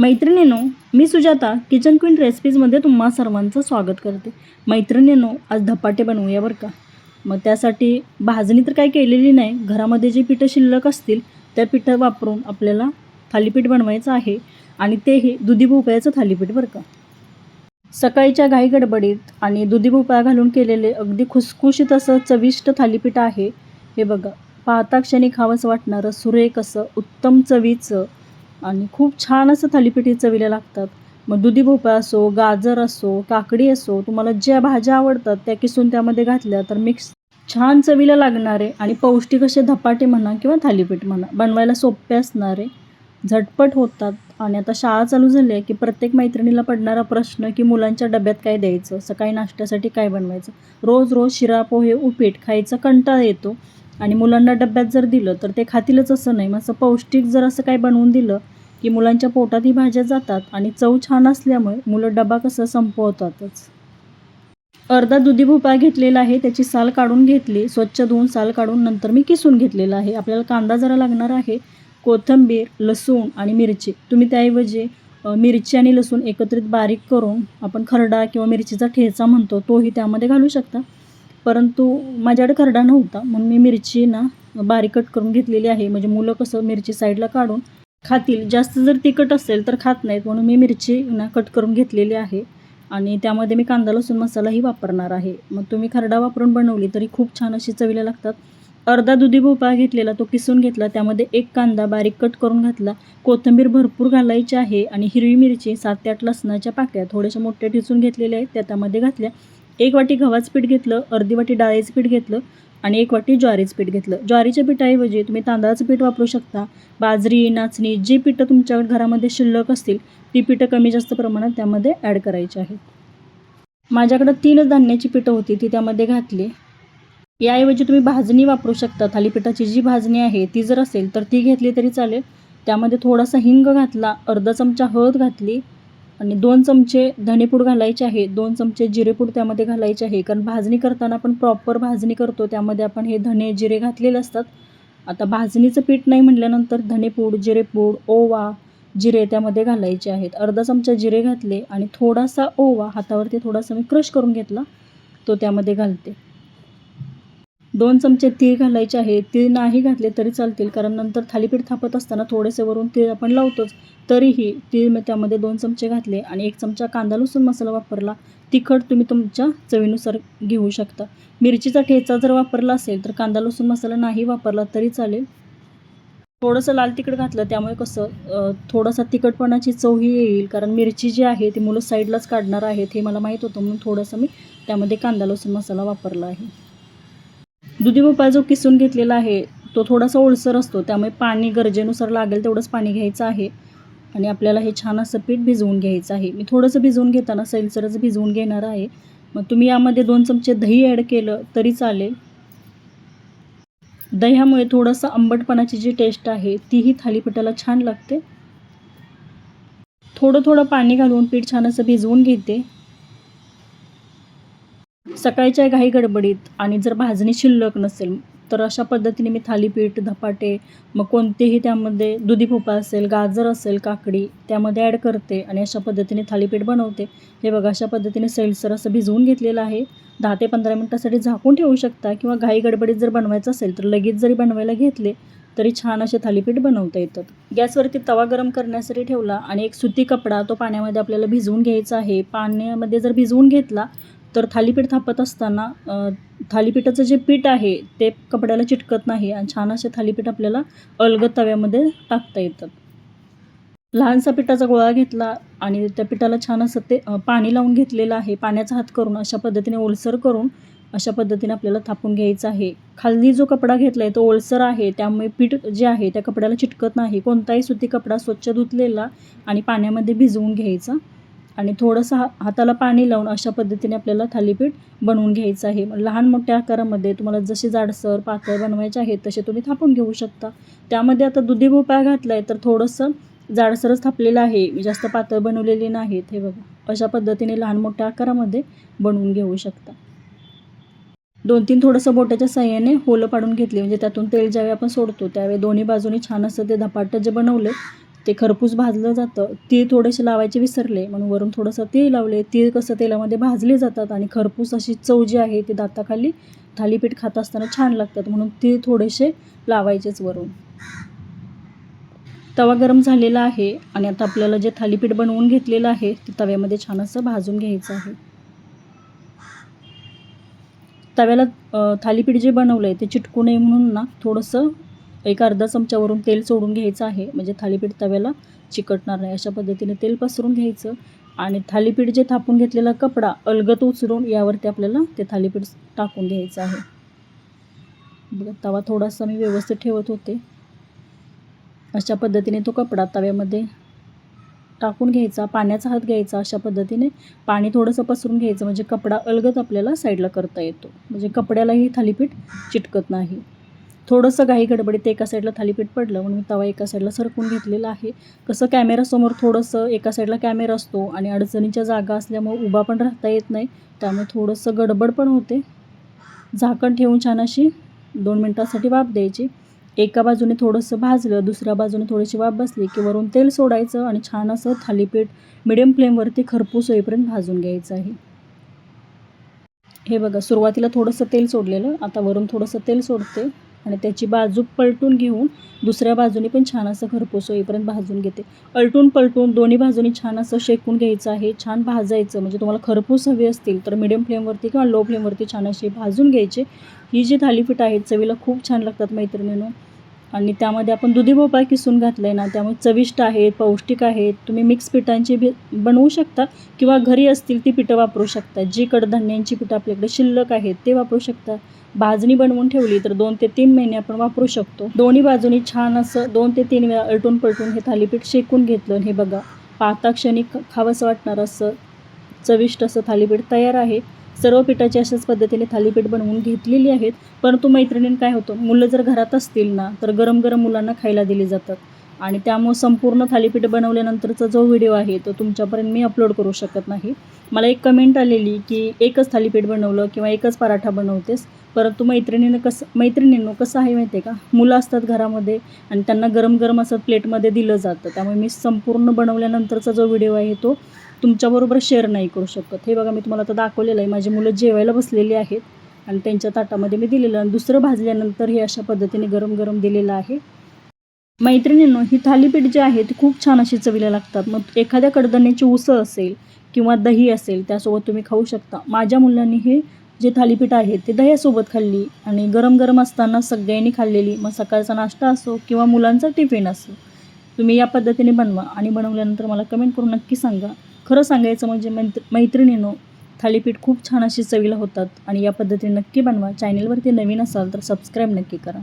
मैत्रिणीनो मी Sujata kitchen queen रेसिपीजमध्ये तुम्हा सर्वांचं स्वागत करते. मैत्रिणीनो आज धपाटे बनवूया बरं का? मग त्यासाठी भाजणी तर काही केलेली नाही. घरामध्ये जे पिठं शिल्लक असतील त्या पिठं वापरून आपल्याला थालीपीठ बनवायचं आहे आणि तेही दुधी भोपळ्याचं थालीपीठ बरं का? सकाळीच्या घाई गडबडीत आणि दुधी भोपळा घालून केलेले अगदी खुसखुशीत असं चविष्ट थालीपीठ आहे. हे बघा पाहता क्षणी खावंसं वाटणारं सुरेख असं उत्तम चवीचं आणि खूप छान असं थालीपीठ चवीला लागतात. मग दुधी भोपळा असो गाजर असो काकडी असो तुम्हाला ज्या भाज्या आवडतात त्या किसून त्यामध्ये घातल्या तर मिक्स छान चवीला लागणारे आणि पौष्टिक असे धपाटे म्हणा किंवा थालीपीठ म्हणा बनवायला सोपे असणारे झटपट होतात. आणि आता शाळा चालू झाली आहे की प्रत्येक मैत्रिणीला पडणारा प्रश्न की मुलांच्या डब्यात काय द्यायचं सकाळी नाश्त्यासाठी काय बनवायचं? रोज रोज शिरा पोहे उपीट खायचा कंटाळा येतो. आणि मुलांना डब्यात जर दिलं तर ते खातीलच असं नाही. मग असं पौष्टिक जर असं काय बनवून दिलं की मुलांच्या पोटात ही भाज्या जातात आणि चव छान असल्यामुळे मुलं डबा कसं संपवतातच. अर्धा दुधी भोपळा घेतलेला आहे त्याची साल काढून घेतली स्वच्छ धुवून साल काढून नंतर मी किसून घेतलेला आहे. आपल्याला कांदा जरा लागणार आहे कोथिंबीर लसूण आणि मिरची. तुम्ही त्याऐवजी मिरची आणि लसूण एकत्रित बारीक करून आपण खरडा किंवा मिरचीचा ठेचा म्हणतो तोही त्यामध्ये घालू शकता. परंतु माझ्याकडे खरडा नव्हता म्हणून मी मिरची ना बारीक कट करून घेतलेली आहे. म्हणजे मुलं कसं मिरची साईडला काढून खातील. जास्त जर तिखट असेल तर खात नाहीत म्हणून मी मिरची ना कट करून घेतलेली आहे. आणि त्यामध्ये मी कांदा लसूण मसालाही वापरणार आहे. मग तुम्ही खरडा वापरून बनवली तरी खूप छान अशी चवीला लागतात. अर्धा दुधी भोपळा घेतलेला तो किसून घेतला त्यामध्ये एक कांदा बारीक कट करून घातला. कोथिंबीर भरपूर घालायची आहे आणि हिरवी मिरची सात ते आठ लसणाच्या पाकळ्या थोड्याशा मोठ्या ठिसून घेतलेल्या आहेत. त्या त्यामध्ये घातल्या. एक वाटी गव्हाचं पीठ घेतलं अर्धी वाटी डाळीचं पीठ घेतलं आणि एक वाटी ज्वारीचं पीठ घेतलं. ज्वारीच्या पिठाऐवजी तुम्ही तांदळाचं पीठ वापरू शकता. बाजरी नाचणी जी पिठं तुमच्या घरामध्ये शिल्लक असतील ती पिठं कमी जास्त प्रमाणात त्यामध्ये ॲड करायची आहेत. माझ्याकडं तीनच धान्याची पिठं होती ती त्यामध्ये घातली. याऐवजी तुम्ही भाजणी वापरू शकता. थालीपीठाची जी भाजणी आहे ती जर असेल तर ती घेतली तरी चालेल. त्यामध्ये थोडासा हिंग घातला अर्धा चमचा हळद घातली आणि दोन चमचे धनेपूड घालायचे आहे दोन चमचे जिरेपूड त्यामध्ये घालायचे आहे. कारण भाजणी करताना आपण प्रॉपर भाजणी करतो त्यामध्ये आपण हे धने जिरे घातलेले असतात. आता भाजणीचं पीठ नाही म्हटल्यानंतर धनेपूड जिरेपूड ओवा जिरे त्यामध्ये घालायचे आहेत. अर्धा चमचा जिरे घातले आणि थोडासा ओवा हातावरती थोडासा मी क्रश करून घेतला तो त्यामध्ये घालते. दोन चमचे तीळ घालायचे आहे. तीळ नाही घातले तरी चालतील कारण नंतर थालीपीठ थापत असताना थोडेसे वरून तीळ आपण लावतोच. तरीही तीळ मी त्यामध्ये दोन चमचे घातले आणि एक चमचा कांदा लसूण मसाला वापरला. तिखट तुम्ही तुमच्या चवीनुसार घेऊ शकता. मिरचीचा ठेचा जर वापरला असेल तर कांदा लसूण मसाला नाही वापरला तरी चालेल. थोडंसं लाल तिखट घातलं त्यामुळे कसं थोडासा तिखटपणाची चवही येईल कारण मिरची जी आहे ती मुलं साईडलाच काढणार आहेत हे मला माहीत होतं म्हणून थोडंसं मी त्यामध्ये कांदा लसूण मसाला वापरला आहे. दुधी भोपळा जो किसून घेतलेला आहे. तो थोडासा ओलसर असतो त्यामुळे पाणी गरजेनुसार लागेल तेवढंच पाणी घ्यायचं आहे. आणि आपल्याला हे छान असं पीठ भिजवून घ्यायचं आहे. मी थोडंसं भिजवून घेताना सैलसरच भिजवून घेणार आहे. मग तुम्ही यामध्ये दोन चमचे दही ॲड केलं तरी चालेल. दह्यामुळे थोडंसं आंबटपणाची जी टेस्ट आहे तीही थालीपीठाला छान लागते. थोडं थोडं पाणी घालून पीठ छान असं भिजवून घेते. सकाळच्या घाई गडबडीत आणि जर भाजणी शिल्लक नसेल तर अशा पद्धतीने मी थालीपीठ धपाटे मग कोणतेही त्यामध्ये दुधी भोपळा असेल गाजर असेल काकडी त्यामध्ये ॲड करते आणि अशा पद्धतीने थालीपीठ बनवते. हे बघा अशा पद्धतीने सैलसर असं भिजवून घेतलेलं आहे. दहा ते पंधरा मिनटासाठी झाकून ठेवू शकता किंवा घाई गडबडीत जर बनवायचं असेल तर लगेच जरी बनवायला घेतले तरी छान असे थालीपीठ बनवता येतात. गॅसवरती तवा गरम करण्यासाठी ठेवला आणि एक सुती कपडा तो पाण्यामध्ये आपल्याला भिजवून घ्यायचा आहे. पाण्यामध्ये जर भिजवून घेतला तर थालीपीठ थापत असताना थालीपीठाचं जे पीठ आहे ते कपड्याला चिटकत नाही आणि छान असे थालीपीठ आपल्याला अलगद तव्यामध्ये टाकता येतात लहानसा पिठाचा गोळा घेतला आणि त्या पिठाला छान असं ते पाणी लावून घेतलेलं आहे. पाण्याचा हात करून अशा पद्धतीने ओलसर करून अशा पद्धतीने आपल्याला थापून घ्यायचं आहे. खाली जो कपडा घेतला आहे तो ओलसर आहे. त्यामुळे पीठ जे आहे त्या कपड्याला चिटकत नाही. कोणताही सुती कपडा स्वच्छ धुतलेला आणि पाण्यामध्ये भिजवून घ्यायचा. आणि थोडंसं हा हाताला पाणी लावून अशा पद्धतीने आपल्याला थालीपीठ बनवून घ्यायचं आहे. लहान मोठ्या आकारामध्ये तुम्हाला जसे जाडसर पातळ बनवायचे आहेत तसे तुम्ही थापून घेऊ शकता. त्यामध्ये आता दुधी भोपळा घातला आहे तर थोडंसं जाडसरच थापलेलं आहे. जास्त पातळ बनवलेली नाहीत हे बघा. अशा पद्धतीने लहान मोठ्या आकारामध्ये बनवून घेऊ शकता. दोन तीन थोडंसं बोटाच्या साह्याने होलं पाडून घेतली. म्हणजे त्यातून तेल ज्यावेळी आपण सोडतो त्यावेळी दोन्ही बाजूनी छान असं ते धपाटं जे बनवले ते खरपूस भाजलं जातं तीळ थोडेसे लावायचे विसरले म्हणून वरून थोडंसं तीळ लावले तीळ कसं तेलामध्ये भाजले जातात आणि खरपूस अशी चव जी आहे ती दाताखाली थालीपीठ खात असताना छान लागतात म्हणून तीळ थोडेसे लावायचेच वरून. तवा गरम झालेला आहे आणि आता आपल्याला जे थालीपीठ बनवून घेतलेलं आहे ते तव्यामध्ये छान असं भाजून घ्यायचं आहे. तव्याला थालीपीठ जे बनवलं आहे ते चिटकू नये म्हणून ना थोडंसं एक अर्धा चमच्यावरून तेल सोडून घ्यायचं आहे. म्हणजे थालीपीठ तव्याला चिकटणार नाही. अशा पद्धतीने तेल पसरून घ्यायचं आणि थालीपीठ जे थापून घेतलेला कपडा अलगत उचलून यावरती आपल्याला ते थालीपीठ टाकून घ्यायचं आहे. बघा तवा थोडासा मी व्यवस्थित ठेवत होते. अशा पद्धतीने तो कपडा तव्यामध्ये टाकून घ्यायचा पाण्याचा हात घ्यायचा. अशा पद्धतीने पाणी थोडंसं पसरून घ्यायचं. म्हणजे कपडा अलगत आपल्याला साईडला करता येतो. म्हणजे कपड्यालाही थालीपीठ चिटकत नाही. थोडंसं घाई गडबडीत एका साईडला थालीपीठ पडलं म्हणून मी तवा एका साईडला सरकून घेतलेला आहे. कसं कॅमेरासमोर थोडंसं एका साईडला कॅमेरा असतो आणि अडचणीच्या जागा असल्यामुळे उभा पण राहता येत नाही त्यामुळे थोडंसं गडबड पण होते. झाकण ठेवून छान अशी दोन मिनटासाठी वाफ द्यायची. एका बाजूने थोडंसं भाजलं दुसऱ्या बाजूने थोडीशी वाफ बसली की वरून तेल सोडायचं आणि छान असं थालीपीठ मिडियम फ्लेमवरती खरपूस होईपर्यंत भाजून घ्यायचं आहे. हे बघा सुरुवातीला थोडंसं तेल सोडलेलं आता वरून थोडंसं तेल सोडते. आणि त्याची बाजू पलटून घेऊन दुसऱ्या बाजूने पण छान असं खरपूस होईपर्यंत भाजून घेते. पलटून पलटून दोन्ही बाजूनी छान असं शेकून घ्यायचं आहे. छान भाजायचं. म्हणजे तुम्हाला खरपूस हवी असतील तर मिडियम फ्लेमवरती किंवा लो फ्लेमवरती छान अशी भाजून घ्यायचे. ही जी थालीपीठ आहेत चवीला खूप छान लागतात मैत्रिणीनं. आणि त्यामध्ये आपण दुधी भोपळा किसून घातलं आहे ना त्यामुळे चविष्ट आहेत पौष्टिक आहेत. तुम्ही मिक्स पिठांची बी बनवू शकता किंवा घरी असतील ती पिठं वापरू शकता. जी कडधान्यांची पिठं आपल्याकडे शिल्लक आहेत ते वापरू शकता. भाजणी बनवून ठेवली तर दोन ते तीन महिने आपण वापरू शकतो. दोन्ही बाजूनी छान असं दोन ते तीन वेळा अलटून पलटून हे थालीपीठ शेकून घेतलं हे बघा पाहता क्षणी खावंसं वाटणार असं चविष्ट असं थालीपीठ तयार आहे. सर्व पिठाची अशाच पद्धतीने थालीपीठ बनवून घेतलेली आहेत. परंतु मैत्रिणीं काय होतं मुलं जर घरात असतील ना तर गरम गरम मुलांना खायला दिली जातात. आणि त्यामुळे संपूर्ण थालीपीठ बनवल्यानंतरचा जो व्हिडिओ आहे तो तुमच्यापर्यंत मी अपलोड करू शकत नाही. मला एक कमेंट आलेली की एकच थालीपीठ बनवलं किंवा एकच पराठा बनवतेस परंतु मैत्रिणीनं कसं मैत्रिणींनो कसं आहे माहिती आहे का? मुलं असतात घरामध्ये आणि त्यांना गरम गरम असं प्लेटमध्ये दिलं जातं. त्यामुळे मी संपूर्ण बनवल्यानंतरचा जो व्हिडिओ आहे तो तुमच्याबरोबर शेअर नाही करू शकत. हे बघा मी तुम्हाला आता दाखवलेलं आहे. माझी मुलं जेवायला बसलेली आहेत आणि त्यांच्या ताटामध्ये मी दिलेलं आणि दुसरं भाजल्यानंतर हे अशा पद्धतीने गरम गरम दिलेलं आहे. मैत्रिणींनो ही थालीपीठ जी आहे ती खूप छान अशी चवीला लागतात. मग एखाद्या कडधान्याची उसळ असेल किंवा दही असेल त्यासोबत तुम्ही खाऊ शकता. माझ्या मुलांनी हे जे थालीपीठ आहे ते दह्यासोबत खाल्ली आणि गरम गरम असताना सगळ्यांनी खाल्लेली. मग सकाळचा नाश्ता असो किंवा मुलांचा टिफिन असो तुम्ही या पद्धतीने बनवा आणि बनवल्यानंतर मला कमेंट करून नक्की सांगा. खरं सांगायचं म्हणजे मैत्र मैत्रिणीनो थालीपीठ खूप छान अशी चवीला होतात आणि या पद्धतीने नक्की बनवा. चॅनेलवरती नवीन असाल तर सबस्क्राईब नक्की करा.